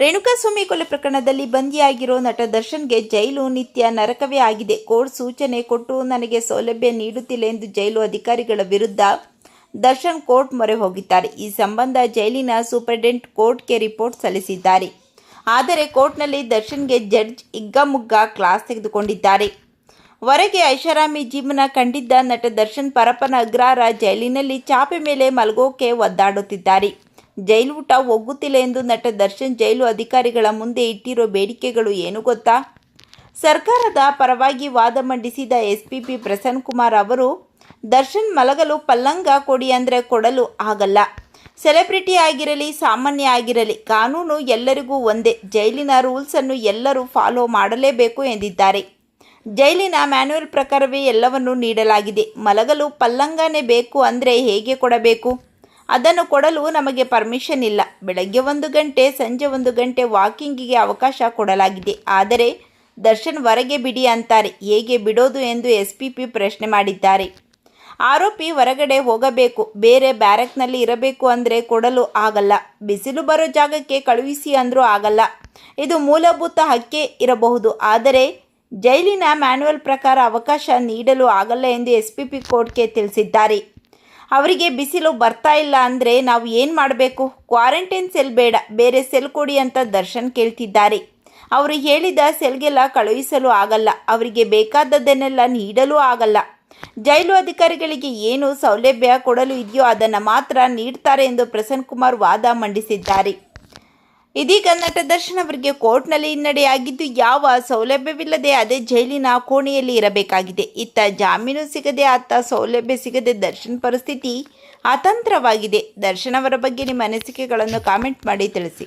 ರೇಣುಕಾಸ್ವಾಮಿ ಕೊಲೆ ಪ್ರಕರಣದಲ್ಲಿ ಬಂದಿಯಾಗಿರೋ ನಟ ದರ್ಶನ್ಗೆ ಜೈಲು ನಿತ್ಯ ನರಕವೇ ಆಗಿದೆ. ಕೋರ್ಟ್ ಸೂಚನೆ ಕೊಟ್ಟು ನನಗೆ ಸೌಲಭ್ಯ ನೀಡುತ್ತಿಲ್ಲ ಎಂದು ಜೈಲು ಅಧಿಕಾರಿಗಳ ವಿರುದ್ಧ ದರ್ಶನ್ ಕೋರ್ಟ್ ಮೊರೆ ಹೋಗಿದ್ದಾರೆ. ಈ ಸಂಬಂಧ ಜೈಲಿನ ಸೂಪರಿಂಟೆಂಟ್ ಕೋರ್ಟ್ಗೆ ರಿಪೋರ್ಟ್ ಸಲ್ಲಿಸಿದ್ದಾರೆ. ಆದರೆ ಕೋರ್ಟ್ನಲ್ಲಿ ದರ್ಶನ್ಗೆ ಜಡ್ಜ್ ಇಗ್ಗಮುಗ್ಗ ಕ್ಲಾಸ್ ತೆಗೆದುಕೊಂಡಿದ್ದಾರೆ. ಹೊರಗೆ ಐಷಾರಾಮಿ ಜೀವನ ಕಂಡಿದ್ದ ನಟ ದರ್ಶನ್ ಪರಪ್ಪನ ಅಗ್ರಾರ ಜೈಲಿನಲ್ಲಿ ಚಾಪೆ ಮೇಲೆ ಮಲಗೋಕೆ ಒದ್ದಾಡುತ್ತಿದ್ದಾರೆ. ಜೈಲು ಊಟ ಒಗ್ಗುತ್ತಿಲ್ಲ ಎಂದು ನಟ ದರ್ಶನ್ ಜೈಲು ಅಧಿಕಾರಿಗಳ ಮುಂದೆ ಇಟ್ಟಿರೋ ಬೇಡಿಕೆಗಳು ಏನು ಗೊತ್ತಾ? ಸರ್ಕಾರದ ಪರವಾಗಿ ವಾದ ಮಂಡಿಸಿದ ಎಸ್ಪಿಪಿ ಪ್ರಸನ್ನ ಕುಮಾರ್ ಅವರು, ದರ್ಶನ್ ಮಲಗಲು ಪಲ್ಲಂಗ ಕೊಡಿ ಅಂದರೆ ಕೊಡಲು ಆಗಲ್ಲ. ಸೆಲೆಬ್ರಿಟಿ ಆಗಿರಲಿ, ಸಾಮಾನ್ಯ ಆಗಿರಲಿ, ಕಾನೂನು ಎಲ್ಲರಿಗೂ ಒಂದೇ. ಜೈಲಿನ ರೂಲ್ಸನ್ನು ಎಲ್ಲರೂ ಫಾಲೋ ಮಾಡಲೇಬೇಕು ಎಂದಿದ್ದಾರೆ. ಜೈಲಿನ ಮ್ಯಾನ್ಯುವಲ್ ಪ್ರಕಾರವೇ ಎಲ್ಲವನ್ನು ನೀಡಲಾಗಿದೆ. ಮಲಗಲು ಪಲ್ಲಂಗನೇ ಬೇಕು ಅಂದರೆ ಹೇಗೆ ಕೊಡಬೇಕು? ಅದನ್ನು ಕೊಡಲು ನಮಗೆ ಪರ್ಮಿಷನ್ ಇಲ್ಲ. ಬೆಳಗ್ಗೆ ಒಂದು ಗಂಟೆ, ಸಂಜೆ ಒಂದು ಗಂಟೆ ವಾಕಿಂಗಿಗೆ ಅವಕಾಶ ಕೊಡಲಾಗಿದೆ. ಆದರೆ, ದರ್ಶನ್ ಹೊರಗೆ ಬಿಡಿ ಅಂತಾರೆ. ಹೇಗೆ ಬಿಡೋದು ಎಂದು ಎಸ್ ಪಿ ಪಿ ಪ್ರಶ್ನೆ ಮಾಡಿದ್ದಾರೆ. ಆರೋಪಿ ಹೊರಗಡೆ ಹೋಗಬೇಕು. ಬೇರೆ ಬ್ಯಾರಕ್ನಲ್ಲಿ ಇರಬೇಕು ಅಂದರೆ ಕೊಡಲು ಆಗಲ್ಲ. ಬಿಸಿಲು ಬರೋ ಜಾಗಕ್ಕೆ ಕಳುಹಿಸಿ ಅಂದರೂ ಆಗಲ್ಲ. ಇದು ಮೂಲಭೂತ ಹಕ್ಕೇ ಇರಬಹುದು. ಆದರೆ, ಜೈಲಿನ ಮ್ಯಾನ್ಯುವಲ್ ಪ್ರಕಾರ ಅವಕಾಶ ನೀಡಲು ಆಗಲ್ಲ ಎಂದು ಎಸ್ ಪಿ ಪಿ ಕೋರ್ಟ್ಗೆ ತಿಳಿಸಿದ್ದಾರೆ. ಅವರಿಗೆ ಬಿಸಿಲು ಬರ್ತಾ ಇಲ್ಲ ಅಂದರೆ ನಾವು ಏನು ಮಾಡಬೇಕು? ಕ್ವಾರಂಟೈನ್ ಸೆಲ್ ಬೇಡ, ಬೇರೆ ಸೆಲ್ ಕೊಡಿ ಅಂತ ದರ್ಶನ್ ಕೇಳ್ತಿದ್ದಾರೆ. ಅವರು ಹೇಳಿದ ಸೆಲ್ಗೆಲ್ಲ ಕಳುಹಿಸಲು ಆಗಲ್ಲ, ಅವರಿಗೆ ಬೇಕಾದದ್ದನ್ನೆಲ್ಲ ನೀಡಲು ಆಗಲ್ಲ. ಜೈಲು ಅಧಿಕಾರಿಗಳಿಗೆ ಏನು ಸೌಲಭ್ಯ ಕೊಡಲು ಇದೆಯೋ ಅದನ್ನು ಮಾತ್ರ ನೀಡ್ತಾರೆ ಎಂದು ಪ್ರಸನ್ನ ಕುಮಾರ್ ವಾದ ಮಂಡಿಸಿದ್ದಾರೆ. ಇದೀಗ ನಟ ದರ್ಶನ್ ಅವರಿಗೆ ಕೋರ್ಟ್ನಲ್ಲಿ ಹಿನ್ನಡೆಯಾಗಿದ್ದು ಯಾವ ಸೌಲಭ್ಯವಿಲ್ಲದೆ ಅದೇ ಜೈಲಿನ ಕೋಣೆಯಲ್ಲಿ ಇರಬೇಕಾಗಿದೆ. ಇತ್ತ ಜಾಮೀನು ಸಿಗದೆ ಆತ ಸೌಲಭ್ಯ ಸಿಗದೆ ದರ್ಶನ್ ಪರಿಸ್ಥಿತಿ ಅತಂತ್ರವಾಗಿದೆ. ದರ್ಶನ್ ಅವರ ಬಗ್ಗೆ ನಿಮ್ಮ ಅನಿಸಿಕೆಗಳನ್ನು ಕಾಮೆಂಟ್ ಮಾಡಿ ತಿಳಿಸಿ.